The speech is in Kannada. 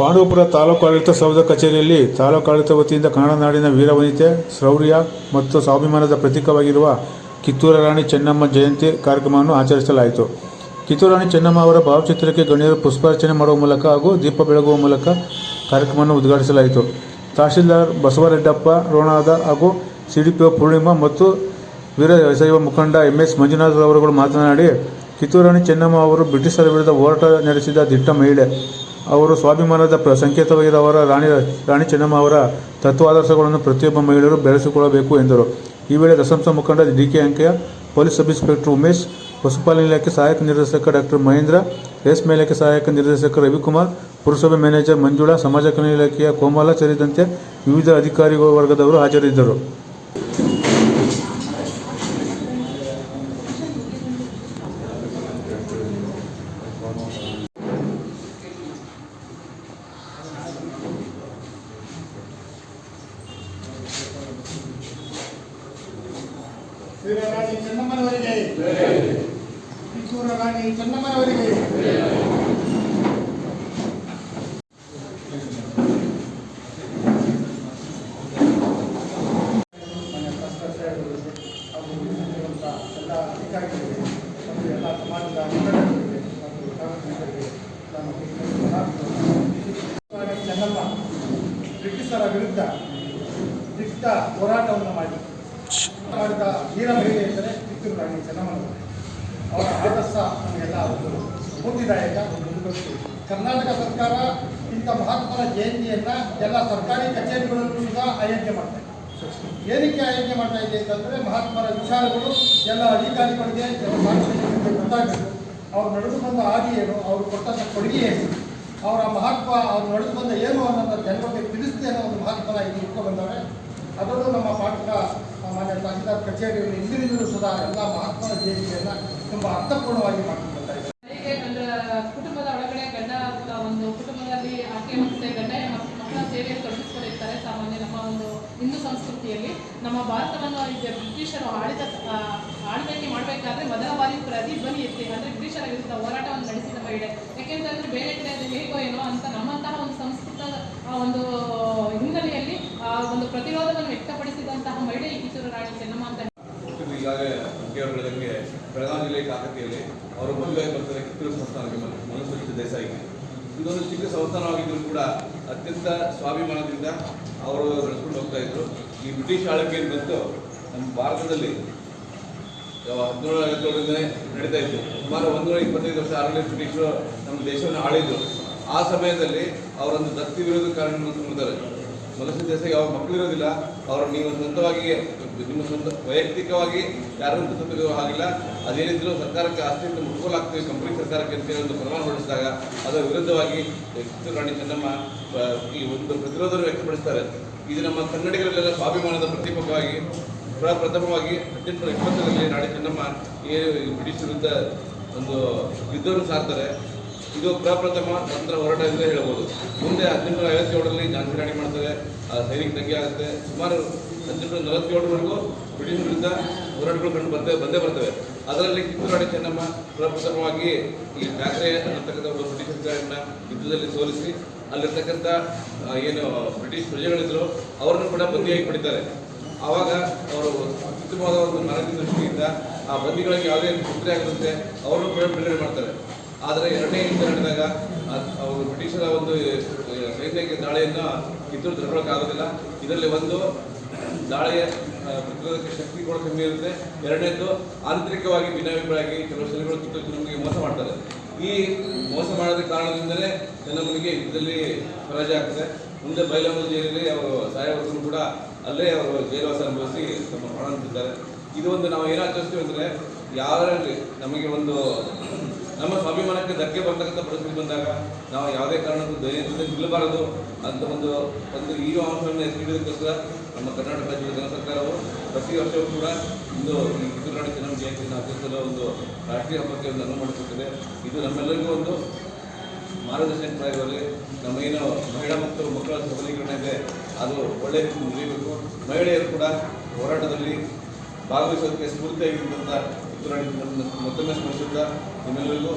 ಪಾಂಡವಪುರ ತಾಲೂಕು ಆಡಳಿತ ಸೌಧ ಕಚೇರಿಯಲ್ಲಿ ತಾಲೂಕು ಆಡಳಿತ ವತಿಯಿಂದ ಕನ್ನಡ ನಾಡಿನ ವೀರವನಿತೆ ಶೌರ್ಯ ಮತ್ತು ಸ್ವಾಭಿಮಾನದ ಪ್ರತೀಕವಾಗಿರುವ ಕಿತ್ತೂರ ರಾಣಿ ಚೆನ್ನಮ್ಮ ಜಯಂತಿ ಕಾರ್ಯಕ್ರಮವನ್ನು ಆಚರಿಸಲಾಯಿತು. ಕಿತ್ತೂರು ರಾಣಿ ಚೆನ್ನಮ್ಮ ಅವರ ಭಾವಚಿತ್ರಕ್ಕೆ ಗಣ್ಯರು ಪುಷ್ಪಾರ್ಚನೆ ಮಾಡುವ ಮೂಲಕ ಹಾಗೂ ದೀಪ ಬೆಳಗುವ ಮೂಲಕ ಕಾರ್ಯಕ್ರಮವನ್ನು ಉದ್ಘಾಟಿಸಲಾಯಿತು. ತಹಶೀಲ್ದಾರ್ ಬಸವರೆಡ್ಡಪ್ಪ, ರೋಣಾದ ಹಾಗೂ ಸಿಡಿಪಿಒ ಪೂರ್ಣಿಮಾ ಮತ್ತು ವೀರ ಶೈವ ಮುಖಂಡ ಎಂ ಎಸ್ ಮಂಜುನಾಥ್ ಅವರುಗಳು ಮಾತನಾಡಿ ಕಿತ್ತೂರಾಣಿ ಚೆನ್ನಮ್ಮ ಅವರು ಬ್ರಿಟಿಷರ ವಿರುದ್ಧ ಹೋರಾಟ ನಡೆಸಿದ ದಿಟ್ಟ ಮಹಿಳೆ. ಅವರು ಸ್ವಾಭಿಮಾನದ ಪ್ರ ಸಂಕೇತವಾಗಿದ್ದ ಅವರ ರಾಣಿ ರಾಣಿ ಚೆನ್ನಮ್ಮ ಅವರ ತತ್ವಾದರ್ಶಗಳನ್ನು ಪ್ರತಿಯೊಬ್ಬ ಮಹಿಳೆಯರು ಬೆಳೆಸಿಕೊಳ್ಳಬೇಕು ಎಂದರು. ಈ ವೇಳೆ ದಸಂಸ ಮುಖಂಡ ಡಿ ಕೆ ಅಂಕೆಯ ಪೊಲೀಸ್ ಸಬ್ ಇನ್ಸ್ಪೆಕ್ಟರ್ ಉಮೇಶ್, ಪಶುಪಾಲನೆ ಇಲಾಖೆ ಸಹಾಯಕ ನಿರ್ದೇಶಕ ಡಾಕ್ಟರ್ ಮಹೇಂದ್ರ ರೇಷ್ಮೆ ಇಲಾಖೆ ಸಹಾಯಕ ನಿರ್ದೇಶಕ ರವಿಕುಮಾರ್, ಪುರಸಭೆ ಮ್ಯಾನೇಜರ್ ಮಂಜುಳಾ, ಸಮಾಜ ಕಲ್ಯಾಣ ಇಲಾಖೆಯ ಕೋಮಲ ಸೇರಿದಂತೆ ವಿವಿಧ ಅಧಿಕಾರಿಗಳ ವರ್ಗದವರು ಹಾಜರಿದ್ದರು. ವೀರರಾಣಿ ಚೆನ್ನಮ್ಮನವರಿಗೆ. ಕಿತ್ತೂರ ರಾಣಿ ಚೆನ್ನಮ್ಮನವರಿಗೆ. ಎಲ್ಲ ಚೆನ್ನಮ್ಮ ಬ್ರಿಟಿಷರ ವಿರುದ್ಧ ದಿಟ್ಟ ಹೋರಾಟವನ್ನು ಮಾಡಿ ಗೊತ್ತು ಕರ್ನಾಟಕ ಸರ್ಕಾರ ಇಂಥ ಮಹಾತ್ಮರ ಜಯಂತಿಯನ್ನ ಎಲ್ಲ ಸರ್ಕಾರಿ ಕಚೇರಿಗಳಲ್ಲೂ ಸಹ ಆಯೋಜನೆ ಮಾಡ್ತಾ ಇದೆ. ಏನಕ್ಕೆ ಆಯೋಜನೆ ಮಾಡ್ತಾ ಇದೆ ಅಂತಂದ್ರೆ ಮಹಾತ್ಮರ ವಿಚಾರಗಳು ಎಲ್ಲ ಅಧಿಕಾರಿಗಳಿಗೆ ಸಾರ್ವಜನಿಕರಿಗೆ ಗೊತ್ತಾಗಬೇಕು. ಅವ್ರು ನಡೆದು ಬಂದ ಹಾದಿ ಏನು? ಅವ್ರು ಕೊಟ್ಟಂಥ ಕೊಡುಗೆ ಏನು? ಅವರ ಮಹತ್ವ ಅವ್ರು ನಡೆದು ಬಂದ ಏನು ಅನ್ನೋದನ್ನ ಜನರಿಗೆ ತಿಳಿಸ್ತಿ ಅನ್ನೋ ಒಂದು ಮಹತ್ವನ ಇಲ್ಲಿ ಇಟ್ಕೊಂಡು ಬಂದವೆ ಅದರಲ್ಲೂ ನಮ್ಮ ಪಾಠಕ ತಹಸೀಲ್ದಾರ್ ಕಚೇರಿಯಲ್ಲಿ ಇಂದಿನಿಂದಲೂ ಸದಾ ಎಲ್ಲ ಮಹಾತ್ಮನ ಜಯಂತಿಯನ್ನು ತುಂಬ ಅರ್ಥಪೂರ್ಣವಾಗಿ ಹೇಗೆ ಕುಟುಂಬದ ಒಳಗಡೆ ಗಂಡ, ಒಂದು ಕುಟುಂಬದಲ್ಲಿ ಮತ್ತೆ ಗಂಡ ಮಕ್ಕಳ ಸೇವೆಯನ್ನು ತೊಡಗಿಸ್ಕೊಂಡಿರ್ತಾರೆ ಸಾಮಾನ್ಯ ನಮ್ಮ ಒಂದು ಹಿಂದೂ ಸಂಸ್ಕೃತಿಯಲ್ಲಿ ನಮ್ಮ ಭಾರತವನ್ನು ಬ್ರಿಟಿಷರು ಆಳಿದ ಆಳ್ವಿಕೆ ಮಾಡಬೇಕಾದ್ರೆ ಮೊದಲ ಬಾರಿ ಪ್ರತಿಧ್ವನಿ ಎತ್ತಿ, ಅಂದರೆ ಬ್ರಿಟಿಷರ ವಿರುದ್ಧ ಹೋರಾಟವನ್ನು ನಡೆಸಿದ ಮಹಿಳೆ. ಯಾಕೆಂತಂದ್ರೆ, ಬೇರೆ ಕಡೆ ಅದು ಹೇಗೋ ಏನೋ ಅಂತ ನಮ್ಮಂತಹ ಒಂದು ಸಂಸ್ಕೃತ ಆ, ಒಂದು ಹಿನ್ನೆಲೆಯಲ್ಲಿ ಆ ಒಂದು ಪ್ರತಿರೋಧವನ್ನು ವ್ಯಕ್ತಪಡಿಸಿದಂತಹ ಮಹಿಳೆ ಈ ಕಿತ್ತೂರು ರಾಣಿ ಚೆನ್ನಮ್ಮ ಅಂತ ಹುಟ್ಟಿದ್ದು ಈಗಾಗಲೇ ಮುಖ್ಯವರು ಹೇಳಿದಂಗೆ ಜಿಲ್ಲೆ ಕಾಕತಿಯಲ್ಲಿ ಅವರು ಮದುವೆ ಬರ್ತಾರೆ. ಕಿತ್ತೂರು ಸಂಸ್ಥಾನಕ್ಕೆ ಮನಸ್ಸು ದೇಸಾಯಿಗೆ. ಇದೊಂದು ಚಿಕ್ಕ ಸಂಸ್ಥಾನವಾಗಿದ್ದರೂ ಕೂಡ ಅತ್ಯಂತ ಸ್ವಾಭಿಮಾನದಿಂದ ಅವರು ನಡೆಸ್ಕೊಂಡು ಹೋಗ್ತಾ ಇದ್ರು. ಈ ಬ್ರಿಟಿಷ್ ಆಳ್ವಿಕೆ ಬಂತು, ನಮ್ಮ ಭಾರತದಲ್ಲಿ ಹದಿನೇಳು ಐವತ್ತೇಳರಿಂದನೇ ನಡೀತಾ ಇತ್ತು. ಸುಮಾರು ಒಂದೂರ ಇಪ್ಪತ್ತೈದು ವರ್ಷ ಆಗಲೇ ಬ್ರಿಟಿಷರು ನಮ್ಮ ದೇಶವನ್ನು ಆಳಿದ್ರು. ಆ ಸಮಯದಲ್ಲಿ ಅವರೊಂದು ದತ್ತಿ ವಿರೋಧ ಕಾರಣ ಮನಸ್ಸು ದೇಶಕ್ಕೆ ಯಾವ ಮಕ್ಕಳಿರೋದಿಲ್ಲ. ಅವರು ನೀವು ಸ್ವಂತವಾಗಿ, ನಿಮ್ಮ ಸ್ವಂತ ವೈಯಕ್ತಿಕವಾಗಿ ಯಾರನ್ನು ದತ್ತು ಹಾಗಿಲ್ಲ ಅದೇನಿದ್ರು ಸರ್ಕಾರಕ್ಕೆ ಆಸ್ತಿಯಿಂದ ಮುಟ್ಕೊಳ್ಳಾಗ್ತೀವಿ ಕಂಪನಿ ಸರ್ಕಾರಕ್ಕೆ ಅಂತ ಹೇಳಿ ಒಂದು ಪ್ರಮಾಣ ಹೊರಡಿಸಿದಾಗ ಅದರ ವಿರುದ್ಧವಾಗಿ ರಾಣಿ ಚೆನ್ನಮ್ಮ ಈ ಒಂದು ಪ್ರತಿರೋಧವನ್ನು ವ್ಯಕ್ತಪಡಿಸ್ತಾರೆ. ಇದು ನಮ್ಮ ಕನ್ನಡಿಗರಲ್ಲೆಲ್ಲ ಸ್ವಾಭಿಮಾನದ ಪ್ರತಿಮುಖವಾಗಿ ಪ್ರಪ್ರಥಮವಾಗಿ ಹದಿನೆಂಟುನೂರ ಇಪ್ಪತ್ತರಲ್ಲಿ ನಾಡಿ ಚೆನ್ನಮ್ಮ ಬ್ರಿಟಿಷ್ ವಿರುದ್ಧ ಒಂದು ಯುದ್ಧವನ್ನು ಸಾರ್ತಾರೆ. ಇದು ಪ್ರಪ್ರಥಮ ತಂತ್ರ ಹೋರಾಟ ಅಂತ ಹೇಳ್ಬೋದು. ಮುಂದೆ ಹದಿನೆಂಟುನೂರ ಐವತ್ತೇಳರಲ್ಲಿ ಝಾನ್ಸಿ ರಾಣಿ ಮಾಡ್ತಾರೆ. ಆ ಸೈನಿಕ ದಂಗೆ ಆಗುತ್ತೆ. ಸುಮಾರು ಹದಿನೆಂಟುನೂರ ನಲವತ್ತೇಳರವರೆಗೂ ಬ್ರಿಟಿಷ್ ವಿರುದ್ಧ ಹೋರಾಟಗಳು ಕಂಡು ಬಂದೇ ಬಂದೇ ಬರ್ತವೆ. ಅದರಲ್ಲಿ ಕಿತ್ತೂರು ರಾಣಿ ಚೆನ್ನಮ್ಮ ಪ್ರಪ್ರಥಮವಾಗಿ ಈ ಠಾಕ್ರೆ ಅನ್ನತಕ್ಕಂಥ ಒಂದು ಬ್ರಿಟಿಷ್ ಯುದ್ಧದಲ್ಲಿ ಸೋಲಿಸಿ, ಅಲ್ಲಿರ್ತಕ್ಕಂಥ ಏನು ಬ್ರಿಟಿಷ್ ಪ್ರಜೆಗಳಿದ್ರು, ಅವರನ್ನು ಕೂಡ ಬಂದಿಯಾಗಿ ಪಡಿತಾರೆ. ಆವಾಗ ಅವರು ಅತ್ಯುತ್ತಮವಾದ ಒಂದು ಮನಸ್ಸಿನ ದೃಷ್ಟಿಯಿಂದ ಆ ಬಂದಿಗಳಿಗೆ ಯಾವುದೇ ತೊಂದರೆ ಆಗಿರುತ್ತೆ ಅವರು ಕೂಡ ಬಿಡುಗಡೆ ಮಾಡ್ತಾರೆ. ಆದರೆ ಎರಡನೇ ಯುದ್ಧ ನಡೆದಾಗ ಅವರು ಬ್ರಿಟಿಷರ ಒಂದು ಸೈನ್ಯಕ್ಕೆ ದಾಳಿಯನ್ನು ಕಿತ್ತೂರು ತಡ್ಕೊಳ್ಳೋಕ್ಕಾಗೋದಿಲ್ಲ ಇದರಲ್ಲಿ ಒಂದು ದಾಳಿಯ ಪ್ರತಿರೋಧಕ್ಕೆ ಶಕ್ತಿ ಕೂಡ ಕಮ್ಮಿ ಇರುತ್ತೆ. ಎರಡನೇದು ಆಂತರಿಕವಾಗಿ ಭಿನ್ನಾಭಿಪ್ರಾಯವಾಗಿ ಕೆಲವು ಸಲಗಳು ಕಿತ್ತೂರು ಚೆನ್ನಮ್ಮಗೆ ಮೋಸ ಮಾಡ್ತಾರೆ ಈ ಮೋಸ ಮಾಡೋದ ಕಾರಣದಿಂದಲೇ ಚೆನ್ನಮ್ಮನಿಗೆ ಇದರಲ್ಲಿ ಪರಾಜಯ ಆಗ್ತದೆ. ಮುಂದೆ ಬೈಲಮ್ಮ ಜೈಲಲ್ಲಿ ಅವರು ಸಾಯವರೆಗೂ ಕೂಡ ಅಲ್ಲೇ ಅವರು ಜೈಲವಾಸ ಅನುಭವಿಸಿ ತಮ್ಮ ಪ್ರಾಣ ಇದು ಒಂದು ನಾವು ಏನು ಆಚರಿಸ್ತೀವಿ ಅಂದರೆ, ಯಾರಲ್ಲಿ ನಮಗೆ ಒಂದು ನಮ್ಮ ಸ್ವಾಭಿಮಾನಕ್ಕೆ ಧಕ್ಕೆ ಬರ್ತಕ್ಕಂಥ ಪರಿಸ್ಥಿತಿ ಬಂದಾಗ ನಾವು ಯಾವುದೇ ಕಾರಣಕ್ಕೂ ದಯದಿಂದ ನಿಲ್ಲಬಾರದು ಅಂತ ಒಂದು ಒಂದು ಈ ಅಂಶವನ್ನು ಎತ್ತಿಡೋದಕ್ಕೋಸ್ಕರ ನಮ್ಮ ಕರ್ನಾಟಕ ರಾಜ್ಯದ ಜನ ಸರ್ಕಾರವು ಪ್ರತಿ ವರ್ಷವೂ ಕೂಡ ಇಂದು ಈ ಕರ್ನಾಟಕ ಜನ ಜಯಂತಿಯನ್ನು ಆಚರಿಸಲು ಒಂದು ರಾಷ್ಟ್ರೀಯ ಹಬ್ಬಕ್ಕೆ ಒಂದು ಅನುವು ಇದು ನಮ್ಮೆಲ್ಲರಿಗೂ ಒಂದು ಮಾರ್ಗದರ್ಶನ ಪ್ರಾಯವಾಗಲಿ ನಮ್ಮ ಏನು ಮಹಿಳಾ ಮತ್ತು ಮಕ್ಕಳ ಸಬಲೀಕರಣ ಇದೆ, ಅದು ಒಳ್ಳೆಯ ರೀತಿ ಮುಗಿಯಬೇಕು. ಮಹಿಳೆಯರು ಕೂಡ ಹೋರಾಟದಲ್ಲಿ ಭಾಗವಹಿಸೋದಕ್ಕೆ ಸ್ಫೂರ್ತಿಯಾಗಿರುವಂಥ ಚೆನ್ನಮ್ಮನ ಮತ್ತೊಮ್ಮೆ ಸ್ಮರಿಸುತ್ತಾ ನಿಮ್ಮೆಲ್ಲರಿಗೂ.